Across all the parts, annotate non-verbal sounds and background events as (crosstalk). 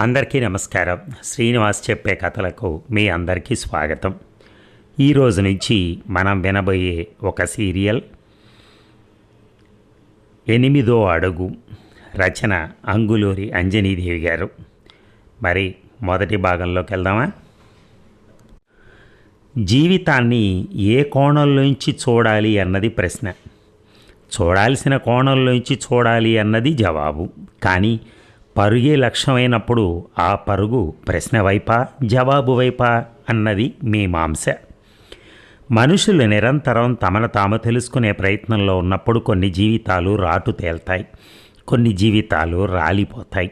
అందరికీ నమస్కారం. శ్రీనివాస్ చెప్పే కథలకు మీ అందరికీ స్వాగతం. ఈరోజు నుంచి మనం వినబోయే ఒక సీరియల్ ఎనిమిదో అడుగు రచన అంగులూరి అంజనీదేవి గారు. మరి మొదటి భాగంలోకి వెళ్దామా? జీవితాన్ని ఏ కోణంలోంచి చూడాలి అన్నది ప్రశ్న. చూడాల్సిన కోణంలోంచి చూడాలి అన్నది జవాబు. కానీ పరుగే లక్ష్యమైనప్పుడు ఆ పరుగు ప్రశ్న వైపా జవాబు వైపా అన్నది మీమాంస మనుషులు నిరంతరం తమను తాము తెలుసుకునే ప్రయత్నంలో ఉన్నప్పుడు కొన్ని జీవితాలు రాటు తేల్తాయి కొన్ని జీవితాలు రాలిపోతాయి.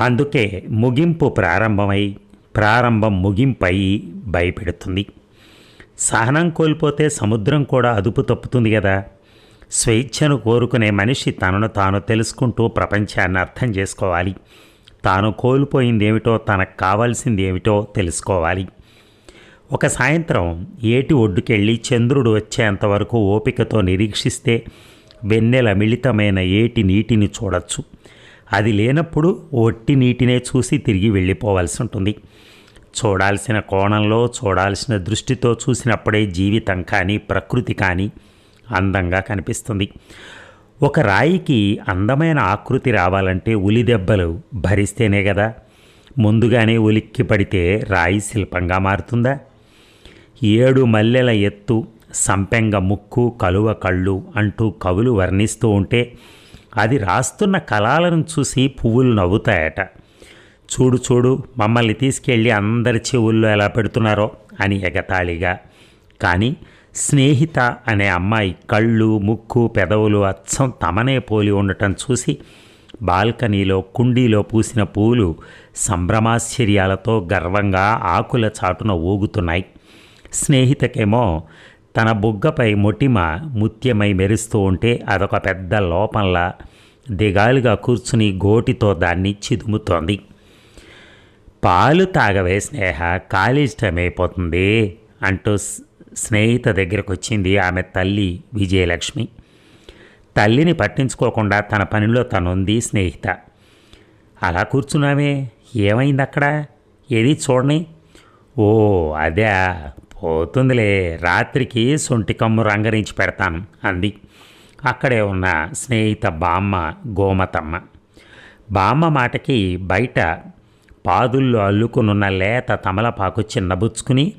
అందుకే ముగింపు ప్రారంభమై ప్రారంభం ముగింపై భయపెడుతుంది. సహనం కోల్పోతే సముద్రం కూడా అదుపు తప్పుతుంది కదా. స్వేచ్ఛను కోరుకునే మనిషి తనను తాను తెలుసుకుంటూ ప్రపంచాన్ని అర్థం చేసుకోవాలి. తాను కోల్పోయింది ఏమిటో తనకు కావాల్సింది ఏమిటో తెలుసుకోవాలి. ఒక సాయంత్రం ఏటి ఒడ్డుకెళ్ళి చంద్రుడు వచ్చేంతవరకు ఓపికతో నిరీక్షిస్తే వెన్నెల మిళితమైన ఏటి నీటిని చూడొచ్చు. అది లేనప్పుడు ఒట్టి నీటినే చూసి తిరిగి వెళ్ళిపోవాల్సి ఉంటుంది. చూడాల్సిన కోణంలో చూడాల్సిన దృష్టితో చూసినప్పుడే జీవితం కానీ ప్రకృతి కానీ అందంగా కనిపిస్తుంది. ఒక రాయికి అందమైన ఆకృతి రావాలంటే ఉలి దెబ్బలు భరిస్తేనే కదా ముందుగానే ఉలిక్కి పడితే రాయి శిల్పంగా మారుతుందా? ఏడు మల్లెల ఎత్తు సంపెంగ ముక్కు కలువ కళ్ళు అంటూ కవులు వర్ణిస్తూ ఉంటే అది రాస్తున్న కళాలను చూసి పువ్వులు నవ్వుతాయట. చూడు చూడు మమ్మల్ని తీసుకెళ్ళి అందరి చెవుల్లో ఎలా పెడుతున్నారో అని ఎగతాళిగా. కానీ స్నేహిత అనే అమ్మాయి కళ్ళు ముక్కు పెదవులు అచ్చం తమనే పోలి ఉండటం చూసి బాల్కనీలో కుండీలో పూసిన పూలు సంభ్రమాశ్చర్యాలతో గర్వంగా ఆకుల చాటున ఊగుతున్నాయి. స్నేహితకేమో తన బుగ్గపై మొటిమ ముత్యమై మెరుస్తూ ఉంటే అదొక పెద్ద లోపంలా దిగాలుగా కూర్చుని గోటితో దాన్ని చిదుముతోంది. పాలు తాగవే స్నేహ కాలేజ్ టైం అయిపోతుంది అంటూ స్నేహిత దగ్గరకు వచ్చింది ఆమె తల్లి విజయలక్ష్మి. తల్లిని పట్టించుకోకుండా తన పనిలో తనుంది స్నేహిత. అలా కూర్చున్నామే ఏమైంది అక్కడ ఏది చూడని? ఓ అదే పోతుందిలే రాత్రికి సొంటి కమ్ము రంగరించి పెడతాను అంది. అక్కడే ఉన్న స్నేహిత బామ్మ గోమతమ్మ. బామ్మ మాటకి బయట పాదుల్లో అల్లుకునున్న లేత తమలపాకు చిన్నబుచ్చుకుని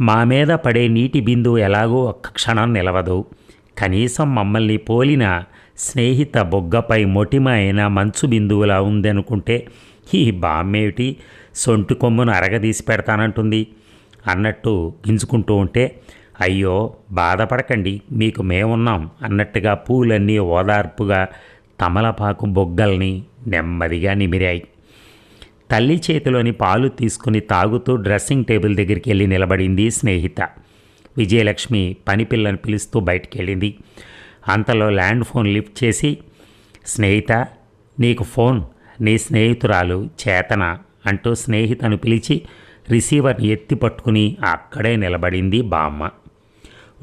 మా మీద పడే నీటి బిందువు ఎలాగో ఒక్క క్షణం నిలవదు. కనీసం మమ్మల్ని పోలిన స్నేహిత బొగ్గపై మొటిమ అయిన మంచు బిందువులా ఉందనుకుంటే ఈ బామ్మేమిటి? సొంటి కొమ్మును అరగదీసి పెడతానంటుంది. అన్నట్టు గింజుకుంటూ ఉంటే అయ్యో బాధపడకండి మీకు మేమున్నాం అన్నట్టుగా పూలన్నీ ఓదార్పుగా తమలపాకు బొగ్గల్ని నెమ్మదిగా నిమిరాయి. తల్లి చేతిలోని పాలు తీసుకుని తాగుతూ డ్రెస్సింగ్ టేబుల్ దగ్గరికి వెళ్ళి నిలబడింది స్నేహిత. విజయలక్ష్మి పని పిల్లని పిలుస్తూ బయటికి వెళ్ళింది అంతలో ల్యాండ్ ఫోన్ లిఫ్ట్ చేసి స్నేహిత నీకు ఫోన్ నీ స్నేహితురాలు చేతన అంటూ స్నేహితను పిలిచి రిసీవర్ని ఎత్తి పట్టుకుని అక్కడే నిలబడింది బామ్మ.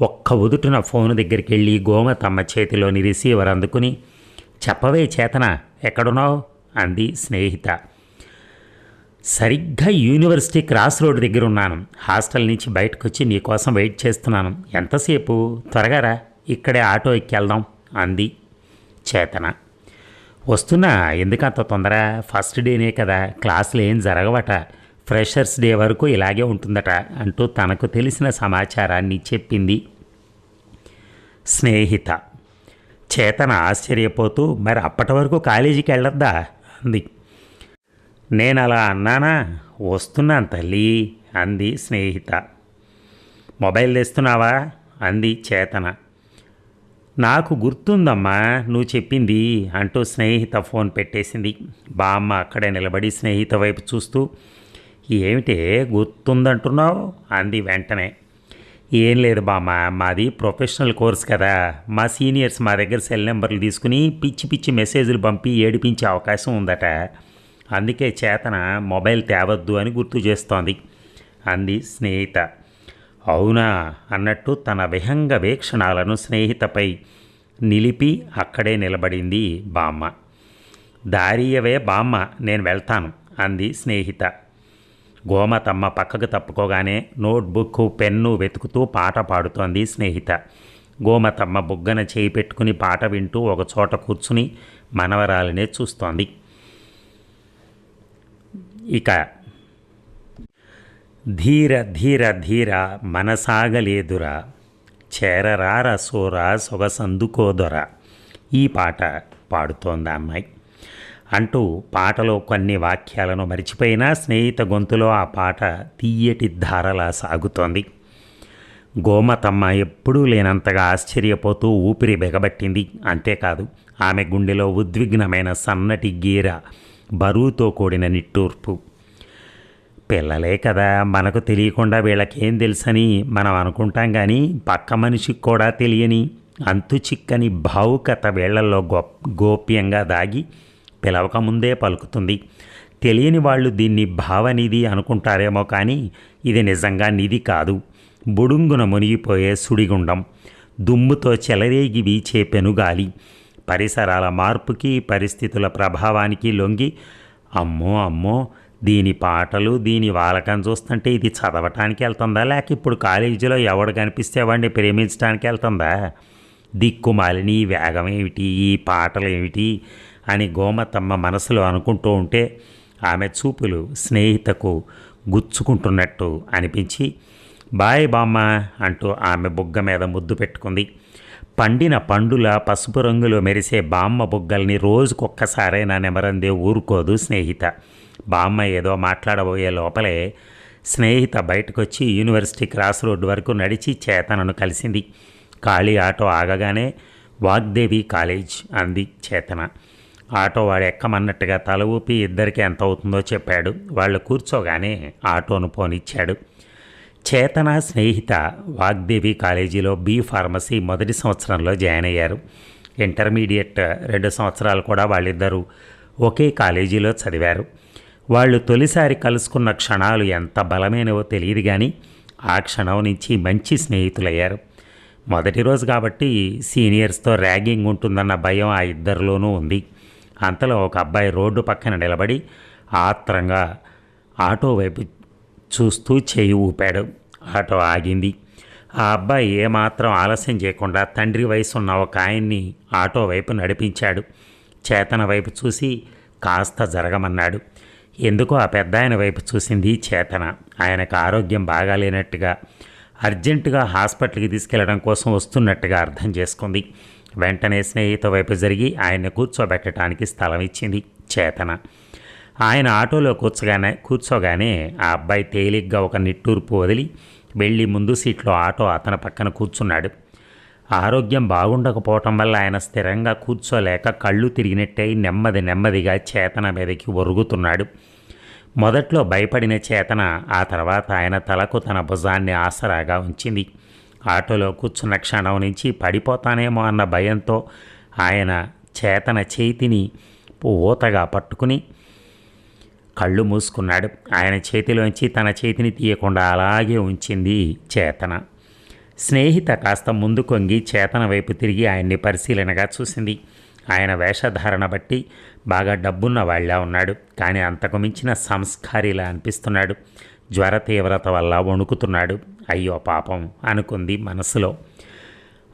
ఒక్క ఉదుటున ఫోన్ దగ్గరికి వెళ్ళి గోమ తమ్మ చేతిలోని రిసీవర్ అందుకుని చెప్పవే చేతన ఎక్కడున్నావు? అంది స్నేహిత. సరిగ్గా యూనివర్సిటీ క్రాస్ రోడ్ దగ్గర ఉన్నాను. హాస్టల్ నుంచి బయటకు వచ్చి నీకోసం వెయిట్ చేస్తున్నాను. ఎంతసేపు? త్వరగా రా. ఇక్కడే ఆటో ఎక్కెళ్దాం అంది చేతన. వస్తున్నా? ఎందుకంత తొందర? ఫస్ట్ డేనే కదా. క్లాసులు ఏం జరగవట. ఫ్రెషర్స్ డే వరకు ఇలాగే ఉంటుందట అంటూ తనకు తెలిసిన సమాచారాన్ని చెప్పింది స్నేహిత. చేతన ఆశ్చర్యపోతూ మరి అప్పటి వరకు కాలేజీకి వెళ్ళొద్దా? అంది. నేను అలా అన్నానా? వస్తున్నాను తల్లి అంది స్నేహిత. మొబైల్ తెస్తున్నావా? అంది చేతన. నాకు గుర్తుందమ్మా నువ్వు చెప్పింది అంటూ స్నేహిత ఫోన్ పెట్టేసింది. బామ్మ అక్కడే నిలబడి స్నేహిత వైపు చూస్తూ ఏమిటే గుర్తుందంటున్నావు? అంది వెంటనే. ఏం లేదు బామ్మ మాది ప్రొఫెషనల్ కోర్స్ కదా. మా సీనియర్స్ మా దగ్గర సెల్ నెంబర్లు తీసుకుని పిచ్చి పిచ్చి మెసేజ్లు పంపి ఏడిపించే అవకాశం ఉందట. అందుకే చేతన మొబైల్ తేవద్దు అని గుర్తు చేస్తోంది. అంది స్నేహిత. అవునా అన్నట్టు తన విహంగ వీక్షణాలను స్నేహితపై నిలిపి అక్కడే నిలబడింది బామ్మ. దారియవే బామ్మ నేను వెళ్తాను అంది స్నేహిత. గోమతమ్మ పక్కకు తప్పుకోగానే నోట్బుక్ పెన్ను వెతుకుతూ పాట పాడుతోంది స్నేహిత. గోమతమ్మ బుగ్గన చేయి పెట్టుకుని పాట వింటూ ఒక చోట కూర్చుని మనవరాలనే చూస్తోంది. ఇక. ధీర ధీర ధీర మనసాగలేదురా. చేరరార సోర సొగసందుకోదొర ఈ పాట పాడుతోంది అమ్మాయి. అంటూ పాటలో కొన్ని వాక్యాలను మరిచిపోయినా స్నేహిత గొంతులో ఆ పాట తీయటి ధారలా సాగుతోంది. గోమతమ్మ ఎప్పుడూ లేనంతగా ఆశ్చర్యపోతూ ఊపిరి బెగబట్టింది. అంతేకాదు ఆమె గుండెలో ఉద్విగ్నమైన సన్నటి గీర బరువుతో కూడిన నిట్టూర్పు. పిల్లలే కదా మనకు తెలియకుండా వీళ్ళకేం తెలుసని మనం అనుకుంటాం కానీ పక్క మనిషికి కూడా తెలియని అంతు చిక్కని భావుకత వీళ్ళలో గో గోప్యంగా దాగి పిలవక ముందే పలుకుతుంది. తెలియని వాళ్ళు దీన్ని భావనిధి అనుకుంటారేమో కానీ ఇది నిజంగా నిధి కాదు. బుడుంగున మునిగిపోయే సుడిగుండం దుమ్ముతో చెలరేగి వీచే పెనుగాలి. పరిసరాల మార్పుకి పరిస్థితుల ప్రభావానికి లొంగి అమ్మో అమ్మో దీని పాటలు దీని వాలకం చూస్తుంటే ఇది చదవటానికి వెళ్తుందా? లేక ఇప్పుడు కాలేజీలో ఎవడు కనిపిస్తే వాడిని ప్రేమించడానికి వెళ్తుందా? దిక్కుమాలిని వేగం ఏమిటి? ఈ పాటలు ఏమిటి? అని గోమతమ్మ మనసులో అనుకుంటూ ఉంటే ఆమె చూపులు స్నేహితకు గుచ్చుకుంటున్నట్టు అనిపించి బాయ్ బామ్మ అంటూ ఆమె బుగ్గ మీద ముద్దు పెట్టుకుంది. పండిన పండుల పసుపు రంగులో మెరిసే బామ్మ బుగ్గల్ని రోజుకొక్కసారైనా నెమరందే ఊరుకోదు స్నేహిత. బామ్మ ఏదో మాట్లాడబోయే లోపలే స్నేహిత బయటకొచ్చి యూనివర్సిటీ క్రాస్ రోడ్డు వరకు నడిచి చేతనను కలిసింది. ఖాళీ ఆటో ఆగగానే వాగ్దేవి కాలేజ్ అంది చేతన. ఆటో వాడు ఎక్కమన్నట్టుగా తల ఊపి ఇద్దరికి ఎంత అవుతుందో చెప్పాడు. వాళ్ళు కూర్చోగానే ఆటోను పోనిచ్చాడు. చేతన స్నేహిత వాగ్దేవి కాలేజీలో బీ ఫార్మసీ మొదటి సంవత్సరంలో జాయిన్ అయ్యారు. ఇంటర్మీడియట్ రెండు సంవత్సరాలు కూడా వాళ్ళిద్దరూ ఒకే కాలేజీలో చదివారు. వాళ్ళు తొలిసారి కలుసుకున్న క్షణాలు ఎంత బలమైనవో తెలియదు కానీ ఆ క్షణం నుంచి మంచి స్నేహితులయ్యారు. మొదటి రోజు కాబట్టి సీనియర్స్తో ర్యాగింగ్ ఉంటుందన్న భయం ఆ ఇద్దరిలోనూ ఉంది. అంతలో ఒక అబ్బాయి రోడ్డు పక్కన నిలబడి ఆత్రంగా ఆటో వైపు చూస్తూ చేయి ఊపాడు. ఆటో ఆగింది. ఆ అబ్బాయి ఏమాత్రం ఆలస్యం చేయకుండా తండ్రి వయసు ఉన్న ఒక ఆయన్ని ఆటో వైపు నడిపించాడు. చేతన వైపు చూసి కాస్త జరగమన్నాడు. ఎందుకో ఆ పెద్ద ఆయన వైపు చూసింది చేతన. ఆయనకు ఆరోగ్యం బాగాలేనట్టుగా అర్జెంటుగా హాస్పిటల్కి తీసుకెళ్ళడం కోసం వస్తున్నట్టుగా అర్థం చేసుకుంది. వెంటనే స్నేహిత వైపు జరిగి ఆయన్ని కూర్చోబెట్టడానికి స్థలం ఇచ్చింది చేతన. ఆయన ఆటోలో కూర్చోగానే కూర్చోగానే ఆ అబ్బాయి తేలిగ్గా ఒక నిట్టూర్పు వదిలి వెళ్ళి ముందు సీట్లో ఆటో అతని పక్కన కూర్చున్నాడు. ఆరోగ్యం బాగుండకపోవటం వల్ల ఆయన స్థిరంగా కూర్చోలేక కళ్ళు తిరిగినట్టై నెమ్మది నెమ్మదిగా చేతన మీదకి ఒరుగుతున్నాడు. మొదట్లో భయపడిన చేతన ఆ తర్వాత ఆయన తలకు తన భుజాన్ని ఆసరాగా ఉంచింది. ఆటోలో కూర్చున్న క్షణం నుంచి పడిపోతానేమో అన్న భయంతో ఆయన చేతన చేతిని ఊతగా పట్టుకుని కళ్ళు మూసుకున్నాడు. ఆయన చేతిలోంచి తన చేతిని తీయకుండా అలాగే ఉంచింది చేతన. స్నేహిత కాస్త ముందు కొంగి చేతన వైపు తిరిగి ఆయన్ని పరిశీలనగా చూసింది. ఆయన వేషధారణ బట్టి బాగా డబ్బున్న వాళ్ళ ఉన్నాడు. కానీ అంతకు మించిన సంస్కారిలా అనిపిస్తున్నాడు. జ్వర తీవ్రత వల్ల వణుకుతున్నాడు. అయ్యో పాపం అనుకుంది మనసులో.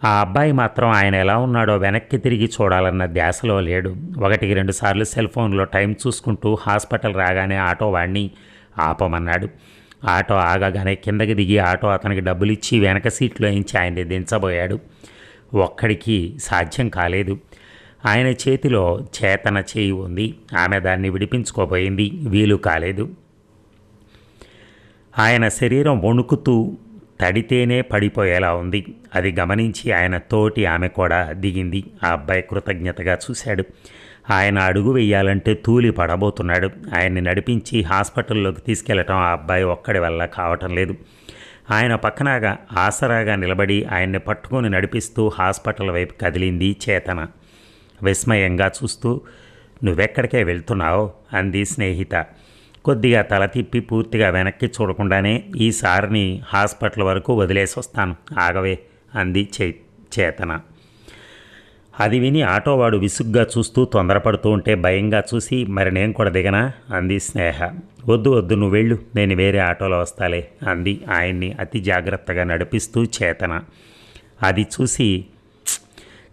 ఆ అబ్బాయి మాత్రం ఆయన ఎలా ఉన్నాడో వెనక్కి తిరిగి చూడాలన్న ధ్యాసలో లేడు. ఒకటికి రెండు సార్లు సెల్ ఫోన్లో టైం చూసుకుంటూ హాస్పిటల్ రాగానే ఆటో వాడిని ఆపమన్నాడు. ఆటో ఆగగానే కిందకి దిగి ఆటో అతనికి డబ్బులు ఇచ్చి వెనక సీట్లో ఇంచి ఆయన్ని దించబోయాడు. ఒక్కడికి సాధ్యం కాలేదు. ఆయన చేతిలో చేతన చేయి ఉంది. ఆమె దాన్ని విడిపించుకోబోయింది. వీలు కాలేదు. ఆయన శరీరం వణుకుతూ తడితేనే పడిపోయేలా ఉంది. అది గమనించి ఆయన తోటి ఆమె కూడా దిగింది. ఆ అబ్బాయి కృతజ్ఞతగా చూశాడు. ఆయన అడుగు వెయ్యాలంటే తూలి పడబోతున్నాడు. ఆయన్ని నడిపించి హాస్పిటల్లోకి తీసుకెళ్ళటం ఆ అబ్బాయి ఒక్కడి వల్ల కావటం లేదు. ఆయన పక్కనగా ఆసరాగా నిలబడి ఆయన్ని పట్టుకొని నడిపిస్తూ హాస్పిటల్ వైపు కదిలింది చేతన. విస్మయంగా చూస్తూ నువ్వెక్కడికే వెళ్తున్నావు? అంది స్నేహిత. కొద్దిగా తల తిప్పి పూర్తిగా వెనక్కి చూడకుండానే ఈసారిని హాస్పిటల్ వరకు వదిలేసి వస్తాను ఆగవే అంది చే చేతన. అది విని ఆటోవాడు విసుగ్గా చూస్తూ తొందరపడుతూ ఉంటే భయంగా చూసి మరి నేను కూడా దిగనా? అంది స్నేహ. వద్దు వద్దు నువ్వు వెళ్ళు. నేను వేరే ఆటోలో వస్తాలే అంది ఆయన్ని అతి జాగ్రత్తగా నడిపిస్తూ చేతన. అది చూసి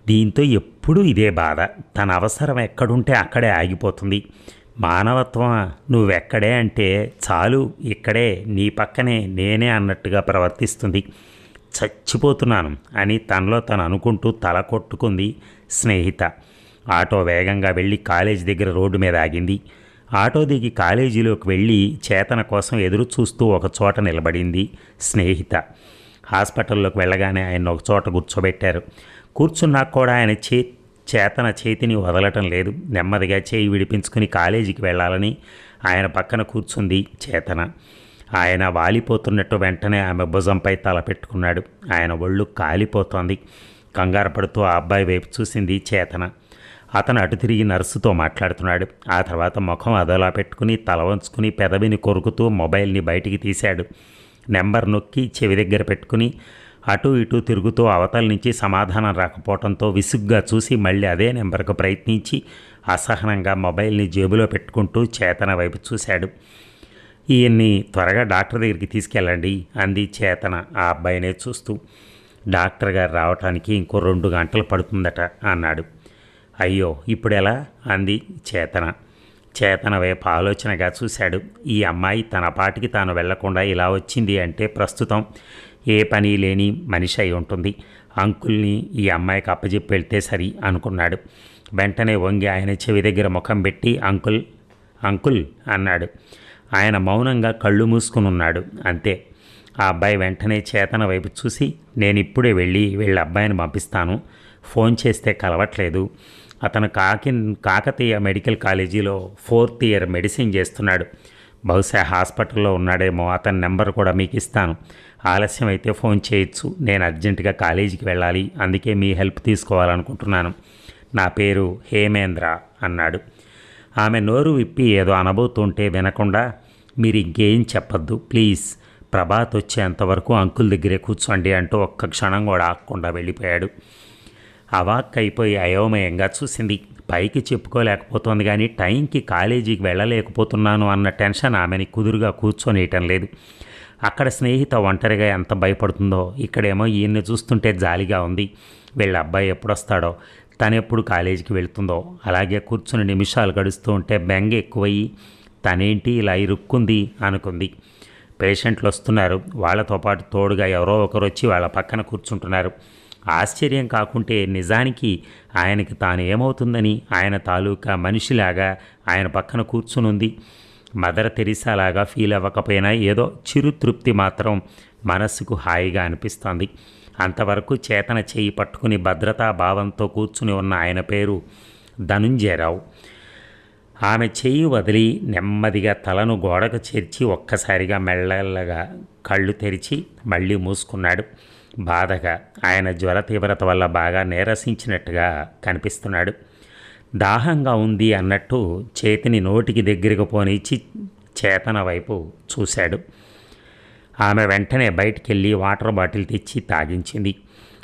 దీంతో ఎప్పుడూ ఇదే బాధ. తన అవసరం ఎక్కడుంటే అక్కడే ఆగిపోతుంది. మానవత్వం నువ్వెక్కడే అంటే చాలు ఇక్కడే నీ పక్కనే నేనే అన్నట్టుగా ప్రవర్తిస్తుంది. చచ్చిపోతున్నాను అని తనలో తను అనుకుంటూ తల కొట్టుకుంది స్నేహిత. ఆటో వేగంగా వెళ్ళి కాలేజీ దగ్గర రోడ్డు మీద ఆగింది. ఆటో దిగి కాలేజీలోకి వెళ్ళి చేతన కోసం ఎదురు చూస్తూ ఒక చోట నిలబడింది స్నేహిత. హాస్పిటల్లోకి వెళ్ళగానే ఆయన ఒక చోట కూర్చోబెట్టారు. కూర్చున్నా కూడా ఆయన చే చేతన చేతిని వదలటం లేదు. నెమ్మదిగా చేయి విడిపించుకుని కాలేజీకి వెళ్ళాలని ఆయన పక్కన కూర్చుంది చేతన. ఆయన వాలిపోతున్నట్టు వెంటనే ఆమె భుజంపై తల పెట్టుకున్నాడు. ఆయన ఒళ్ళు కాలిపోతోంది. కంగారు పడుతూ ఆ అబ్బాయి వైపు చూసింది చేతన. అతను అటు తిరిగి నర్సుతో మాట్లాడుతున్నాడు. ఆ తర్వాత ముఖం అదోలా పెట్టుకుని తల వంచుకుని పెదవిని కొరుకుతూ మొబైల్ని బయటికి తీశాడు. నెంబర్ నొక్కి చెవి దగ్గర పెట్టుకుని అటూ ఇటూ తిరుగుతూ అవతల నుంచి సమాధానం రాకపోవడంతో విసుగ్గా చూసి మళ్ళీ అదే నెంబర్కు ప్రయత్నించి అసహనంగా మొబైల్ని జేబులో పెట్టుకుంటూ చేతన వైపు చూశాడు. ఈయన్ని త్వరగా డాక్టర్ దగ్గరికి తీసుకెళ్ళండి అంది చేతన ఆ అబ్బాయినే చూస్తూ. డాక్టర్ గారు రావటానికి ఇంకో రెండు గంటలు పడుతుందట అన్నాడు. అయ్యో ఇప్పుడు ఎలా అంది చేతన. చేతన వైపు ఆలోచనగా చూశాడు. ఈ అమ్మాయి తన పాటికి తాను వెళ్ళకుండా ఇలా వచ్చింది అంటే ప్రస్తుతం ఏ పని లేని మనిషి అయి ఉంటుంది. అంకుల్ని ఈ అమ్మాయికి అప్పజెప్పి వెళ్తే సరి అనుకున్నాడు. వెంటనే వంగి ఆయన చెవి దగ్గర ముఖం పెట్టి అంకుల్ అంకుల్ అన్నాడు. ఆయన మౌనంగా కళ్ళు మూసుకుని ఉన్నాడు అంతే. ఆ అబ్బాయి వెంటనే చేతన వైపు చూసి నేను ఇప్పుడే వెళ్ళి వీళ్ళ అబ్బాయిని పంపిస్తాను. ఫోన్ చేస్తే కలవట్లేదు. అతను కాకి కాకతీయ మెడికల్ కాలేజీలో ఫోర్త్ ఇయర్ మెడిసిన్ చేస్తున్నాడు. బహుశా హాస్పిటల్లో ఉన్నాడేమో. అతని నెంబర్ కూడా మీకు ఇస్తాను. ఆలస్యం అయితే ఫోన్ చేయొచ్చు. నేను అర్జెంటుగా కాలేజీకి వెళ్ళాలి. అందుకే మీ హెల్ప్ తీసుకోవాలనుకుంటున్నాను. నా పేరు హేమేంద్ర అన్నాడు. ఆమె నోరు విప్పి ఏదో అనబోతుంటే వినకుండా మీరు ఇంకేం చెప్పొద్దు. ప్లీజ్ ప్రభాత్ వచ్చేంతవరకు అంకుల్ దగ్గరే కూర్చోండి అంటూ ఒక్క క్షణం కూడా ఆగకుండా వెళ్ళిపోయాడు. అవాక్ అయిపోయి అయోమయంగా చూసింది. పైకి చెప్పుకోలేకపోతోంది కానీ టైంకి కాలేజీకి వెళ్ళలేకపోతున్నాను అన్న టెన్షన్ ఆమెని కుదురుగా కూర్చొనియటం లేదు. అక్కడ స్నేహిత ఒంటరిగా ఎంత భయపడుతుందో ఇక్కడేమో ఈయన్ని చూస్తుంటే జాలిగా ఉంది. వీళ్ళ అబ్బాయి ఎప్పుడొస్తాడో తనెప్పుడు కాలేజీకి వెళ్తుందో అలాగే కూర్చుని నిమిషాలు గడుస్తూ ఉంటే బెంగ ఎక్కువయ్యి తనేంటి ఇలా ఇరుక్కుంది అనుకుంది. పేషెంట్లు వస్తున్నారు వాళ్ళతో పాటు తోడుగా ఎవరో ఒకరు వచ్చి వాళ్ళ పక్కన కూర్చుంటున్నారు. ఆశ్చర్యం కాకుంటే నిజానికి ఆయనకి తాను ఏమవుతుందని ఆయన తాలూకా మనిషిలాగా ఆయన పక్కన కూర్చునుంది. మదర్ తెరిసాలాగా ఫీల్ అవ్వకపోయినా ఏదో చిరు తృప్తి మాత్రం మనస్సుకు హాయిగా అనిపిస్తోంది. అంతవరకు చేతన చేయి పట్టుకుని భద్రతా భావంతో కూర్చుని ఉన్న ఆయన పేరు ధనుంజయరావు. ఆమె చేయి వదిలి నెమ్మదిగా తలను గోడకు చేర్చి ఒక్కసారిగా మెల్లగా కళ్ళు తెరిచి మళ్ళీ మూసుకున్నాడు. బాధగా ఆయన జ్వర తీవ్రత వల్ల బాగా నీరసించినట్టుగా కనిపిస్తున్నాడు. దాహంగా ఉంది అన్నట్టు చేతిని నోటికి దగ్గరకు పోనిచ్చి చేతన వైపు చూశాడు. ఆమె వెంటనే బయటికి వెళ్ళి వాటర్ బాటిల్ తెచ్చి తాగించింది.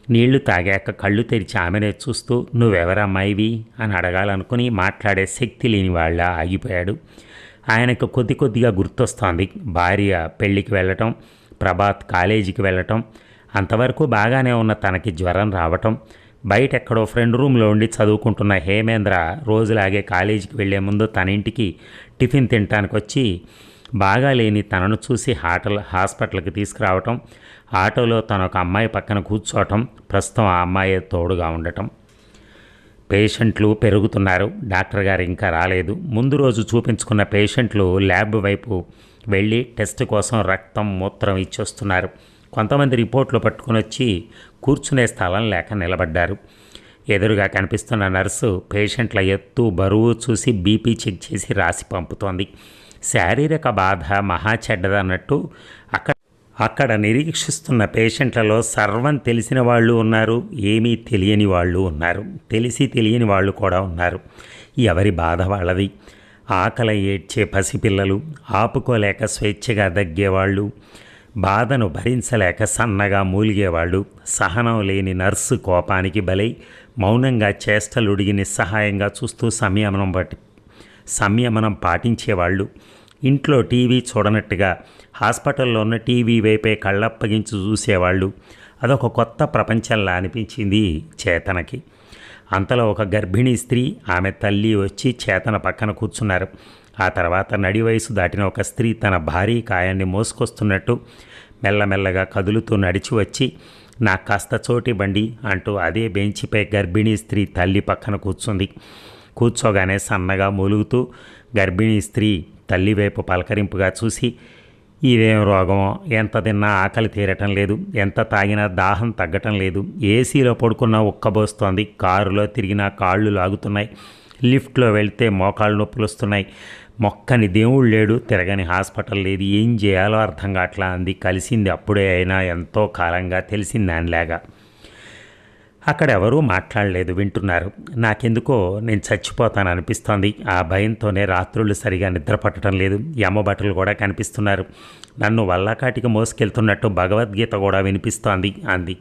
నీళ్ళు తాగాక కళ్ళు తెరిచి ఆమెనే చూస్తూ నువ్వెవరమ్మాయివి? అని అడగాలనుకుని మాట్లాడే శక్తి లేని వాళ్ళ ఆగిపోయాడు. ఆయనకు కొద్ది కొద్దిగా గుర్తొస్తోంది. భార్య పెళ్ళికి వెళ్ళటం ప్రభాత్ కాలేజీకి వెళ్ళటం అంతవరకు బాగానే ఉన్న తనకి జ్వరం రావటం బయట ఎక్కడో ఫ్రెండ్ రూమ్లో ఉండి చదువుకుంటున్న హేమేంద్ర రోజులాగే కాలేజీకి వెళ్ళే ముందు తన ఇంటికి టిఫిన్ తినటానికి వచ్చి బాగా లేని తనను చూసి హాటల్ హాస్పిటల్కి తీసుకురావటం ఆటోలో తన ఒక అమ్మాయి పక్కన కూర్చోవటం ప్రస్తుతం ఆ అమ్మాయి తోడుగా ఉండటం. పేషెంట్లు పెరుగుతున్నారు. డాక్టర్ గారు ఇంకా రాలేదు. ముందు రోజు చూపించుకున్న పేషెంట్లు ల్యాబ్ వైపు వెళ్ళి టెస్ట్ కోసం రక్తం మూత్రం ఇచ్చొస్తున్నారు. కొంతమంది రిపోర్ట్లు పట్టుకుని వచ్చి కూర్చునే స్థలం లేక నిలబడ్డారు. ఎదురుగా కనిపిస్తున్న నర్సు పేషెంట్ల ఎత్తు బరువు చూసి బీపీ చెక్ చేసి రాసి పంపుతోంది. శారీరక బాధ మహా చెడ్డదన్నట్టు అక్కడ అక్కడ నిరీక్షిస్తున్న పేషెంట్లలో సర్వం తెలిసిన వాళ్ళు ఉన్నారు ఏమీ తెలియని వాళ్ళు ఉన్నారు తెలిసి తెలియని వాళ్ళు కూడా ఉన్నారు. ఎవరి బాధ వాళ్ళది? ఆకలి ఏడ్చే పసిపిల్లలు ఆపుకోలేక స్వేచ్ఛగా దగ్గేవాళ్ళు బాధను భరించలేక సన్నగా మూలిగేవాళ్ళు. సహనం లేని నర్సు కోపానికి బలై మౌనంగా చేష్టలుడిగి నిస్సహాయంగా చూస్తూ సంయమనం పట్టి సంయమనం పాటించేవాళ్ళు. ఇంట్లో టీవీ చూడనట్టుగా హాస్పిటల్లో ఉన్న టీవీ వైపే కళ్ళప్పగించి చూసేవాళ్ళు. అదొక కొత్త ప్రపంచంలా అనిపించింది చేతనకి. అంతలో ఒక గర్భిణీ స్త్రీ ఆమె తల్లి వచ్చి చేతన పక్కన కూర్చున్నారు. ఆ తర్వాత నడి వయసు దాటిన ఒక స్త్రీ తన భారీ కాయాన్ని మోసుకొస్తున్నట్టు మెల్లమెల్లగా కదులుతూ నడిచి వచ్చి నాకు కాస్త చోటి బండి అంటూ అదే బెంచిపై గర్భిణీ స్త్రీ తల్లి పక్కన కూర్చుంది. కూర్చోగానే సన్నగా మూలుగుతూ గర్భిణీ స్త్రీ తల్లి వైపు పలకరింపుగా చూసి ఇదేం రోగమో? ఎంత తిన్నా ఆకలి తీరటం లేదు. ఎంత తాగినా దాహం తగ్గటం లేదు. ఏసీలో పడుకున్నా ఉక్కబోస్తోంది. కారులో తిరిగినా కాళ్ళు లాగుతున్నాయి. లిఫ్ట్లో వెళ్తే మోకాళ్ళు నొప్పులు వస్తున్నాయి మొక్కని దేవుడు లేడు తిరగని హాస్పిటల్ లేదు ఏం చేయాలో అర్థం కావట్లా అంది. కలిసింది అప్పుడే అయినా ఎంతో కాలంగా తెలిసింది దానిలాగా. అక్కడ ఎవరూ మాట్లాడలేదు వింటున్నారు. నాకెందుకో నేను చచ్చిపోతాను అనిపిస్తోంది. ఆ భయంతోనే రాత్రులు సరిగా నిద్రపట్టడం లేదు. యమ్మబట్టలు కూడా కనిపిస్తున్నారు. నన్ను వల్లకాటికి మోసుకెళ్తున్నట్టు భగవద్గీత కూడా వినిపిస్తోంది అంది.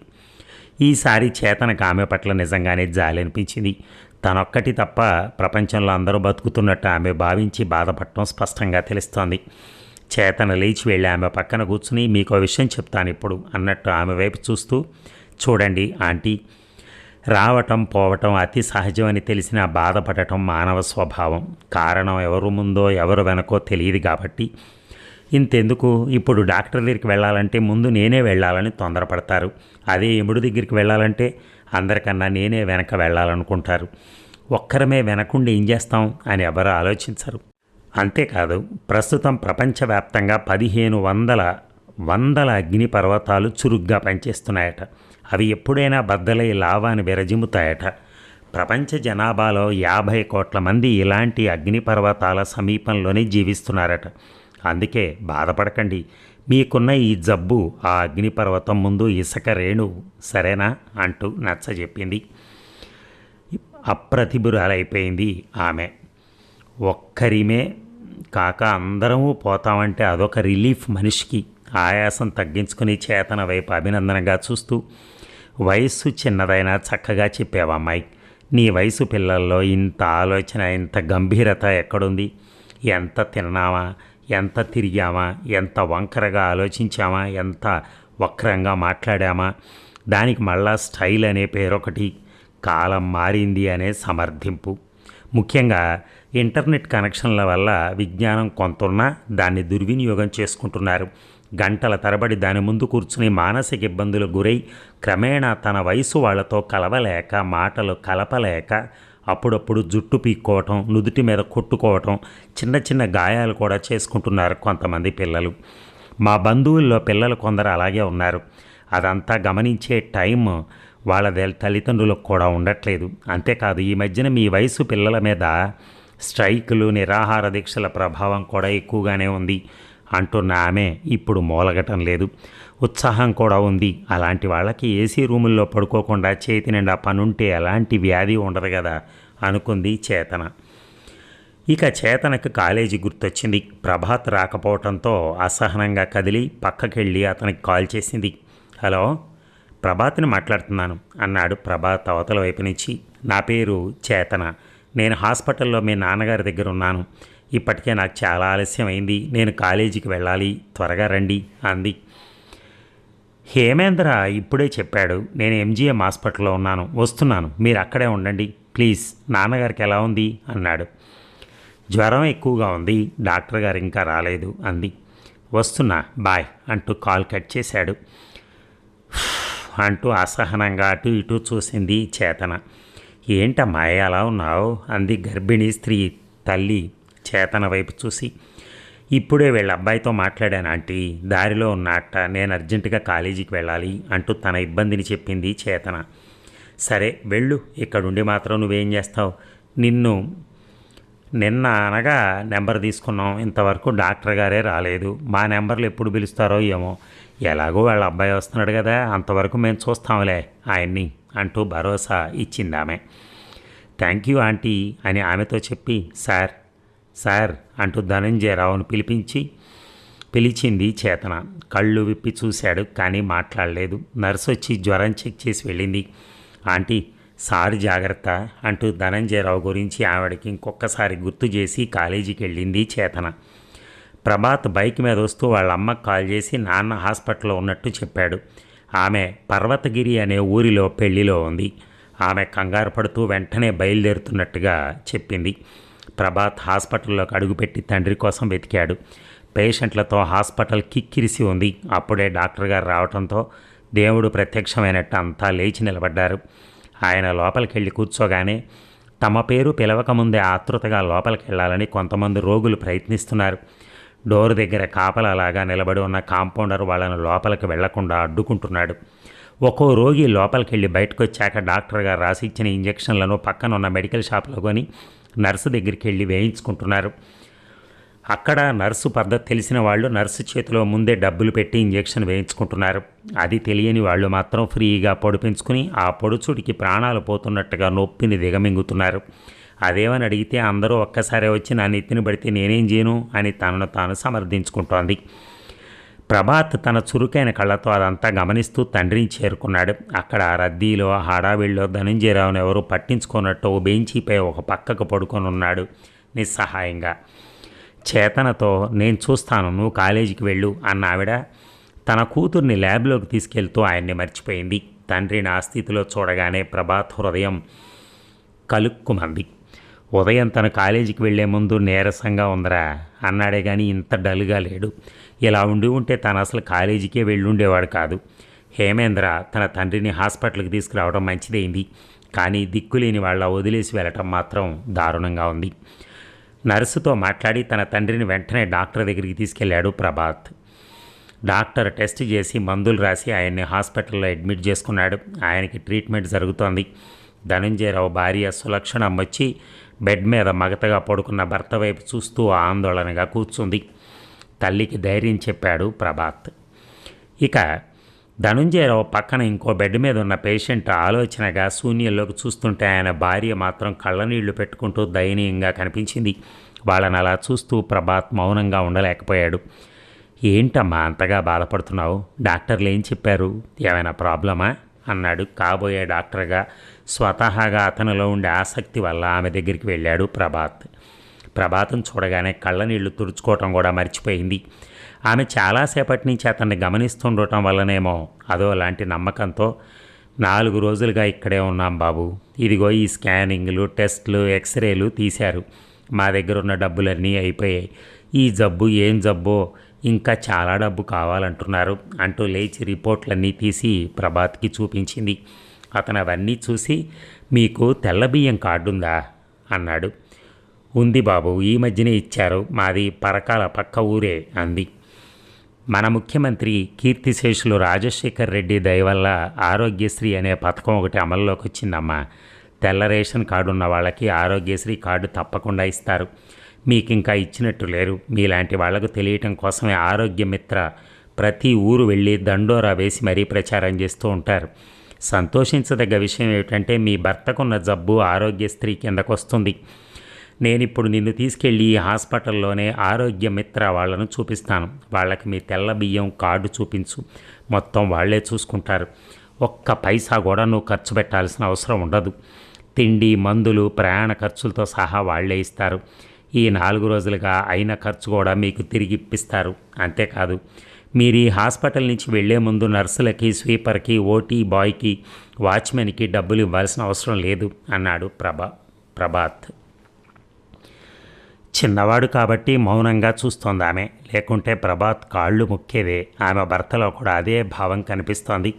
ఈసారి చేతనకు ఆమె పట్ల నిజంగానే జాలి అనిపించింది తనొక్కటి తప్ప ప్రపంచంలో అందరూ బతుకుతున్నట్టు ఆమె భావించి బాధపడటం స్పష్టంగా తెలుస్తోంది. చేతన లేచి వెళ్ళి ఆమె పక్కన కూర్చుని మీకు విషయం చెప్తాను ఇప్పుడు అన్నట్టు ఆమె వైపు చూస్తూ చూడండి ఆంటీ రావటం పోవటం అతి సహజమని తెలిసిన బాధపడటం మానవ స్వభావం. కారణం ఎవరు ముందో ఎవరు వెనకో తెలియదు కాబట్టి. ఇంతెందుకు? ఇప్పుడు డాక్టర్ దగ్గరికి వెళ్ళాలంటే ముందు నేనే వెళ్ళాలని తొందరపడతారు. అదే ఎముడు దగ్గరికి వెళ్ళాలంటే అందరికన్నా నేనే వెనక వెళ్ళాలనుకుంటారు. ఒక్కరమే వెనకుండి ఏం చేస్తాం అని ఎవరు ఆలోచించరు. అంతేకాదు ప్రస్తుతం ప్రపంచవ్యాప్తంగా పదిహేను వందల వందల అగ్ని పర్వతాలు చురుగ్గా పనిచేస్తున్నాయట. అవి ఎప్పుడైనా బద్దలై లావాన్ని విరజిమ్ముతాయట. ప్రపంచ జనాభాలో యాభై కోట్ల మంది ఇలాంటి అగ్నిపర్వతాల సమీపంలోనే జీవిస్తున్నారట. అందుకే బాధపడకండి. మీకున్న ఈ జబ్బు ఆ అగ్నిపర్వతం ముందు ఇసుక రేణు సరేనా? అంటూ నచ్చజెప్పింది అప్రతిభురాలైపోయింది ఆమె. ఒక్కరిమే కాక అందరము పోతామంటే అదొక రిలీఫ్ మనిషికి ఆయాసం తగ్గించుకుని చేతన వైపు అభినందనగా చూస్తూ వయస్సు చిన్నదైనా చక్కగా చెప్పావమ్మాయి నీ వయసు పిల్లల్లో ఇంత ఆలోచన ఇంత గంభీరత ఎక్కడుంది? ఎంత తిన్నావా? ఎంత తిరిగామా? ఎంత వంకరగా ఆలోచించామా? ఎంత వక్రంగా మాట్లాడామా? దానికి మళ్ళా స్టైల్ అనే పేరొకటి కాలం మారింది అనే సమర్థింపు. ముఖ్యంగా ఇంటర్నెట్ కనెక్షన్ల వల్ల విజ్ఞానం కొంతున్నా దాన్ని దుర్వినియోగం చేసుకుంటున్నారు. గంటల తరబడి దాని ముందు కూర్చుని మానసిక ఇబ్బందులు గురై క్రమేణా తన వయసు వాళ్ళతో కలవలేక మాటలు కలపలేక అప్పుడప్పుడు జుట్టు పీక్కోవటం నుదుటి మీద కొట్టుకోవటం చిన్న చిన్న గాయాలు కూడా చేసుకుంటున్నారు కొంతమంది పిల్లలు. మా బంధువుల్లో పిల్లలు కొందరు అలాగే ఉన్నారు. అదంతా గమనించే టైం వాళ్ళ తల్లిదండ్రులకు కూడా ఉండట్లేదు. అంతేకాదు ఈ మధ్యన మీ వయసు పిల్లల మీద స్ట్రైకులు నిరాహార దీక్షల ప్రభావం కూడా ఎక్కువగానే ఉంది. అంటున్న ఆమె ఇప్పుడు మూలగటం లేదు. ఉత్సాహం కూడా ఉంది. అలాంటి వాళ్ళకి ఏసీ రూముల్లో పడుకోకుండా చేతి నిండా పనుంటే ఎలాంటి వ్యాధి ఉండదు కదా అనుకుంది చేతన. ఇక చేతనకు కాలేజీ గుర్తొచ్చింది. ప్రభాత్ రాకపోవటంతో అసహనంగా కదిలి పక్కకెళ్ళి అతనికి కాల్ చేసింది. హలో ప్రభాత్ని మాట్లాడుతున్నాను అన్నాడు ప్రభాత్ అవతల వైపు నుంచి. నా పేరు చేతన. నేను హాస్పిటల్లో మీ నాన్నగారి దగ్గర ఉన్నాను. ఇప్పటికే నాకు చాలా ఆలస్యం అయింది నేను కాలేజీకి వెళ్ళాలి. త్వరగా రండి అంది. హేమేంద్ర ఇప్పుడే చెప్పాడు నేను ఎంజీఎం హాస్పిటల్లో ఉన్నాను వస్తున్నాను మీరు అక్కడే ఉండండి ప్లీజ్ నాన్నగారికి ఎలా ఉంది? అన్నాడు. జ్వరం ఎక్కువగా ఉంది డాక్టర్ గారు ఇంకా రాలేదు అంది. వస్తున్నా బాయ్ అంటూ కాల్ కట్ చేశాడు. (sighs) అంటూ అసహనంగా అటు ఇటు చూసింది చేతన. ఏంటమ్మా అలా ఉన్నావు? అంది గర్భిణీ స్త్రీ తల్లి చేతన వైపు చూసి. ఇప్పుడే వీళ్ళ అబ్బాయితో మాట్లాడాను ఆంటీ. దారిలో ఉన్నట్ట నేను అర్జెంటుగా కాలేజీకి వెళ్ళాలి అంటూ తన ఇబ్బందిని చెప్పింది చేతన. సరే వెళ్ళు. ఇక్కడుండి మాత్రం నువ్వేం చేస్తావు? నిన్ను నిన్న అనగా నెంబర్ తీసుకున్నాం. ఇంతవరకు డాక్టర్ గారే రాలేదు. మా నెంబర్లు ఎప్పుడు పిలుస్తారో ఏమో. ఎలాగో వాళ్ళ అబ్బాయి వస్తున్నాడు కదా అంతవరకు మేము చూస్తాంలే ఆయన్ని అంటూ భరోసా ఇచ్చింది ఆమె థ్యాంక్ యూ ఆంటీ అని ఆమెతో చెప్పి సార్ సార్ అంటూ ధనంజయరావును పిలిపించి పిలిచింది చేతన. కళ్ళు విప్పి చూశాడు కానీ మాట్లాడలేదు. నర్సు వచ్చి జ్వరం చెక్ చేసి వెళ్ళింది. ఆంటీ సార్ జాగ్రత్త అంటూ ధనంజయరావు గురించి ఆవిడకి ఇంకొకసారి గుర్తు చేసి కాలేజీకి వెళ్ళింది చేతన. ప్రభాత్ బైక్ మీద వస్తూ వాళ్ళ అమ్మకు కాల్ చేసి నాన్న హాస్పిటల్లో ఉన్నట్టు చెప్పాడు. ఆమె పర్వతగిరి అనే ఊరిలో పెళ్ళిలో ఉంది. ఆమె కంగారు పడుతూ వెంటనే బయలుదేరుతున్నట్టుగా చెప్పింది. ప్రభాత్ హాస్పిటల్లోకి అడుగుపెట్టి తండ్రి కోసం వెతికాడు. పేషెంట్లతో హాస్పిటల్ కిక్కిరిసి ఉంది. అప్పుడే డాక్టర్ గారు రావడంతో దేవుడు ప్రత్యక్షమైనట్టు అంతా లేచి నిలబడ్డారు. ఆయన లోపలికి వెళ్ళి కూర్చోగానే తమ పేరు పిలవకముందే ఆతృతగా లోపలికి వెళ్ళాలని కొంతమంది రోగులు ప్రయత్నిస్తున్నారు. డోర్ దగ్గర కాపలాగా నిలబడి ఉన్న కాంపౌండర్ వాళ్ళను లోపలికి వెళ్ళకుండా అడ్డుకుంటున్నాడు. ఒక్కో రోగి లోపలికి వెళ్ళి బయటకు వచ్చాక డాక్టర్ గారు రాసి ఇచ్చిన పక్కనున్న పక్కన ఉన్న మెడికల్ షాప్లో కొని నర్సు దగ్గరికి వెళ్ళి వేయించుకుంటున్నారు. అక్కడ నర్సు పద్ధతి తెలిసిన వాళ్ళు నర్సు చేతిలో ముందే డబ్బులు పెట్టి ఇంజెక్షన్ వేయించుకుంటున్నారు. అది తెలియని వాళ్ళు మాత్రం ఫ్రీగా పొడిపించుకుని ఆ పొడుచుడికి ప్రాణాలు పోతున్నట్టుగా నొప్పిని దిగమింగుతున్నారు. అదేమని అడిగితే అందరూ ఒక్కసారి వచ్చి నా నెత్తిని పడితే నేనేం చేయను అని తనను తాను సమర్థించుకుంటోంది. ప్రభాత్ తన చురుకైన కళ్ళతో అదంతా గమనిస్తూ తండ్రిని చేరుకున్నాడు. అక్కడ రద్దీలో హడావిడిలో ధనంజయరావును ఎవరు పట్టించుకున్నట్టు ఓ బెంచీపై ఒక పక్కకు పడుకొని ఉన్నాడు నిస్సహాయంగా. చేతనతో నేను చూస్తాను నువ్వు కాలేజీకి వెళ్ళు అన్న ఆవిడ తన కూతుర్ని ల్యాబ్లోకి తీసుకెళ్తూ ఆయన్ని మర్చిపోయింది. తండ్రిని ఆ స్థితిలో చూడగానే ప్రభాత్ హృదయం కలుక్కుమంది. ఉదయం తన కాలేజీకి వెళ్ళే ముందు నీరసంగా ఉందరా అన్నాడే కానీ ఇంత డల్గా లేడు. ఇలా ఉండి ఉంటే తను అసలు కాలేజీకే వెళ్ళుండేవాడు కాదు. హేమేంద్ర తన తండ్రిని హాస్పిటల్కి తీసుకురావడం మంచిదైంది. కానీ దిక్కులేని వాళ్ళ వదిలేసి వెళ్ళటం మాత్రం దారుణంగా ఉంది. నర్సుతో మాట్లాడి తన తండ్రిని వెంటనే డాక్టర్ దగ్గరికి తీసుకెళ్ళాడు ప్రభాత్. డాక్టర్ టెస్ట్ చేసి మందులు రాసి ఆయన్ని హాస్పిటల్లో అడ్మిట్ చేసుకున్నాడు. ఆయనకి ట్రీట్మెంట్ జరుగుతోంది. ధనంజయరావు భార్య సులక్షణం వచ్చి బెడ్ మీద మగతగా పడుకున్న భర్త వైపు చూస్తూ ఆందోళనగా కూర్చుంది. తల్లికి ధైర్యం చెప్పాడు ప్రభాత్. ఇక ధనుంజయరావు పక్కన ఇంకో బెడ్ మీద ఉన్న పేషెంట్ ఆలోచనగా శూన్యంలోకి చూస్తుంటే ఆయన భార్య మాత్రం కళ్ళనీళ్ళు పెట్టుకుంటూ దయనీయంగా కనిపించింది. వాళ్ళని అలా చూస్తూ ప్రభాత్ మౌనంగా ఉండలేకపోయాడు. ఏంటమ్మా అంతగా బాధపడుతున్నావు? డాక్టర్లు ఏం చెప్పారు? ఏమైనా ప్రాబ్లమా? అన్నాడు. కాబోయే డాక్టర్గా స్వతహాగా అతనిలో ఉండే ఆసక్తి వల్ల ఆమె దగ్గరికి వెళ్ళాడు ప్రభాత్. ప్రభాతం చూడగానే కళ్ళ నీళ్ళు తుడుచుకోవటం కూడా మర్చిపోయింది. ఆమె చాలాసేపటి నుంచి అతన్ని గమనిస్తుండటం వల్లనేమో అదో లాంటి నమ్మకంతో నాలుగు రోజులుగా ఇక్కడే ఉన్నాం బాబు. ఇదిగో ఈ స్కానింగ్లు టెస్ట్లు ఎక్స్రేలు తీశారు. మా దగ్గర ఉన్న డబ్బులన్నీ అయిపోయాయి. ఈ జబ్బు ఏం జబ్బో? ఇంకా చాలా డబ్బు కావాలంటున్నారు అంటూ లేచి రిపోర్ట్లన్నీ తీసి ప్రభాత్కి చూపించింది. అతను అవన్నీ చూసి మీకు తెల్ల బియ్యం కార్డుందా? అన్నాడు. ఉంది బాబు ఈ మధ్యనే ఇచ్చారు మాది పరకాల పక్క ఊరే అంది. మన ముఖ్యమంత్రి కీర్తిశేషులు రాజశేఖర్ రెడ్డి దయవల్ల ఆరోగ్యశ్రీ అనే పథకం ఒకటి అమల్లోకి వచ్చిందమ్మా తెల్ల రేషన్ కార్డు ఉన్న వాళ్ళకి ఆరోగ్యశ్రీ కార్డు తప్పకుండా ఇస్తారు. మీకు ఇంకా ఇచ్చినట్టు లేరు. మీలాంటి వాళ్ళకు తెలియటం కోసమే ఆరోగ్య మిత్ర ప్రతి ఊరు వెళ్ళి దండోరా వేసి మరీ ప్రచారం చేస్తూ ఉంటారు. సంతోషించదగ్గ విషయం ఏమిటంటే మీ భర్తకున్న జబ్బు ఆరోగ్యశ్రీ కిందకు వస్తుంది నేను ఇప్పుడు నిన్ను తీసుకెళ్ళి ఈ హాస్పిటల్లోనే ఆరోగ్య మిత్ర వాళ్ళను చూపిస్తాను. వాళ్ళకి మీ తెల్ల బియ్యం కార్డు చూపించు. మొత్తం వాళ్ళే చూసుకుంటారు. ఒక్క పైసా కూడా నువ్వు ఖర్చు పెట్టాల్సిన అవసరం ఉండదు. తిండి మందులు ప్రయాణ ఖర్చులతో సహా వాళ్ళే ఇస్తారు. ఈ నాలుగు రోజులుగా అయిన ఖర్చు కూడా మీకు తిరిగి ఇప్పిస్తారు. అంతేకాదు మీరు ఈ హాస్పిటల్ నుంచి వెళ్ళే ముందు నర్సులకి స్వీపర్కి ఓటీ బాయ్కి వాచ్మెన్కి డబ్బులు ఇవ్వాల్సిన అవసరం లేదు అన్నాడు ప్రభా ప్రభాత్. చిన్నవాడు కాబట్టి మౌనంగా చూస్తోంది ఆమె. లేకుంటే ప్రభాత్ కాళ్ళు ముక్కేదే ఆమె భర్తలో కూడా అదే భావం కనిపిస్తోంది.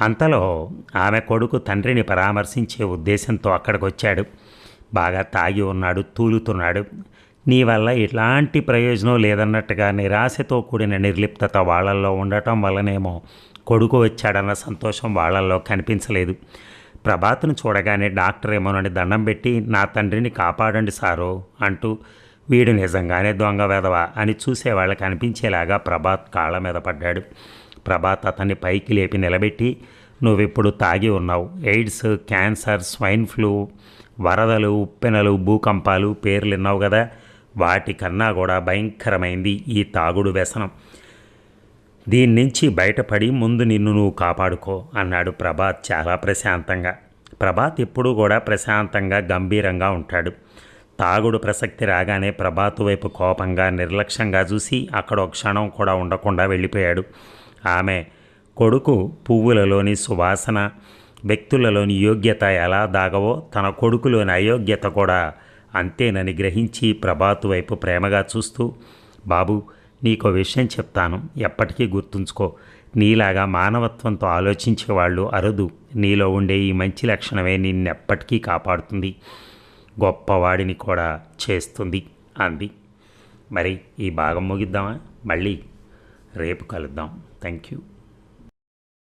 అంతలో ఆమె కొడుకు తండ్రిని పరామర్శించే ఉద్దేశంతో అక్కడికి వచ్చాడు బాగా తాగి ఉన్నాడు తూలుతున్నాడు. నీ వల్ల ఎలాంటి ప్రయోజనం లేదన్నట్టుగా నిరాశతో కూడిన నిర్లిప్తత వాళ్ళల్లో ఉండటం వల్లనేమో కొడుకు వచ్చాడన్న సంతోషం వాళ్ళల్లో కనిపించలేదు. ప్రభాత్ను చూడగానే డాక్టర్ ఏమోనని దండం పెట్టి నా తండ్రిని కాపాడండి సారో అంటూ వీడు నిజంగానే దొంగ వెధవ అని చూసే వాళ్ళకి అనిపించేలాగా ప్రభాత్ కాళ్ళ మీద పడ్డాడు. ప్రభాత్ అతన్ని పైకి లేపి నిలబెట్టి నువ్విప్పుడు తాగి ఉన్నావు. ఎయిడ్స్ క్యాన్సర్ స్వైన్ ఫ్లూ వరదలు ఉప్పెనలు భూకంపాలు పేర్లు విన్నావు కదా వాటికన్నా కూడా భయంకరమైంది ఈ తాగుడు వ్యసనం. దీని నుంచి బయటపడి ముందు నిన్ను నువ్వు కాపాడుకో అన్నాడు ప్రభాత్ చాలా ప్రశాంతంగా. ప్రభాత్ ఎప్పుడూ కూడా ప్రశాంతంగా గంభీరంగా ఉంటాడు. తాగుడు ప్రసక్తి రాగానే ప్రభాత్ వైపు కోపంగా నిర్లక్ష్యంగా చూసి అక్కడ ఒక క్షణం కూడా ఉండకుండా వెళ్ళిపోయాడు. ఆమె కొడుకు పువ్వులలోని సువాసన వ్యక్తులలోని యోగ్యత ఎలా దాగవో తన కొడుకులోని అయోగ్యత కూడా అంతేనని గ్రహించి ప్రభాత్ వైపు ప్రేమగా చూస్తూ బాబు నీకో విషయం చెప్తాను. ఎప్పటికీ గుర్తుంచుకో. నీలాగా మానవత్వంతో ఆలోచించే వాళ్ళు అరుదు. నీలో ఉండే ఈ మంచి లక్షణమే నిన్నెప్పటికీ కాపాడుతుంది. గొప్పవాడిని కూడా చేస్తుంది అంది. మరి ఈ భాగం ముగిద్దామా? మళ్ళీ రేపు కలుద్దాం. Thank you